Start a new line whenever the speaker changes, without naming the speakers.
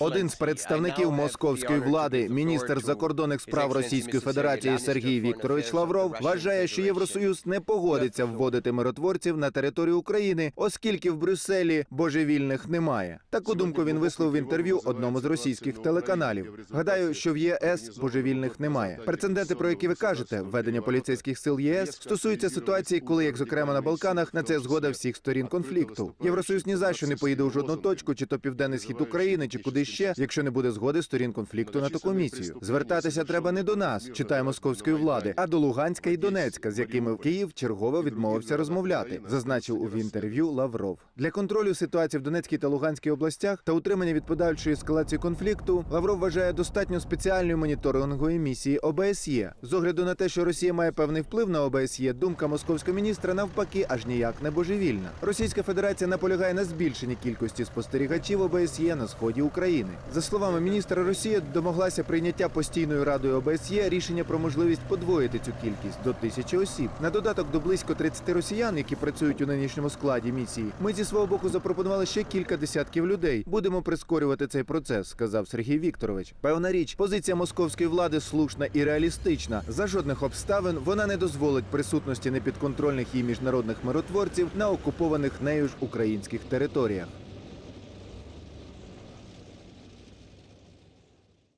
Один з представників московської влади, міністр закордонних справ Російської Федерації Сергій Вікторович Лавров, вважає, що Євросоюз не погодиться вводити миротворців на територію України, оскільки в Брюсселі божевільних немає. Таку думку він висловив в інтерв'ю одному з російських телеканалів. Гадаю, що в ЄС божевільних немає. Прецеденти, про які ви кажете, введення поліцейських сил ЄС стосуються ситуації, коли, як зокрема на Балканах, на це згода всіх сторін конфлікту. Євросоюз ні за що не поїде у жодну точку, чи то південний схід України, чи куди ще, якщо не буде згоди сторін конфлікту на таку місію. Звертатися треба не до нас, читає московської влади, а до Луганська і Донецька, з якими Київ чергово відмовився розмовляти, зазначив у інтерв'ю Лавров. Для контролю ситуації в Донецькій та Луганській областях та утримання від подальшої ескалації конфлікту Лавров вважає достатньо спеціальної моніторингової місії ОБСЄ. З огляду на те, що Росія має певний вплив на ОБСЄ, думка московського міністра навпаки аж ніяк не божевільна. Російська Федерація наполягає на збільшенні кількості спостерігачів ОБСЄ на сході України. За словами міністра, Росія домоглася прийняття постійною радою ОБСЄ рішення про можливість подвоїти цю кількість до тисячі осіб. На додаток до близько 30 росіян, які працюють у нинішньому складі місії. Ми зі свого боку запропонували ще кілька десятків людей. Будемо прискорювати цей процес, сказав Сергій Вікторович. Певна річ, позиція московської влади слушна і реалістична. За жодних обставин вона не дозволить присутності непідконтрольних їй міжнародних миротворців на окупованих нею ж українських територіях.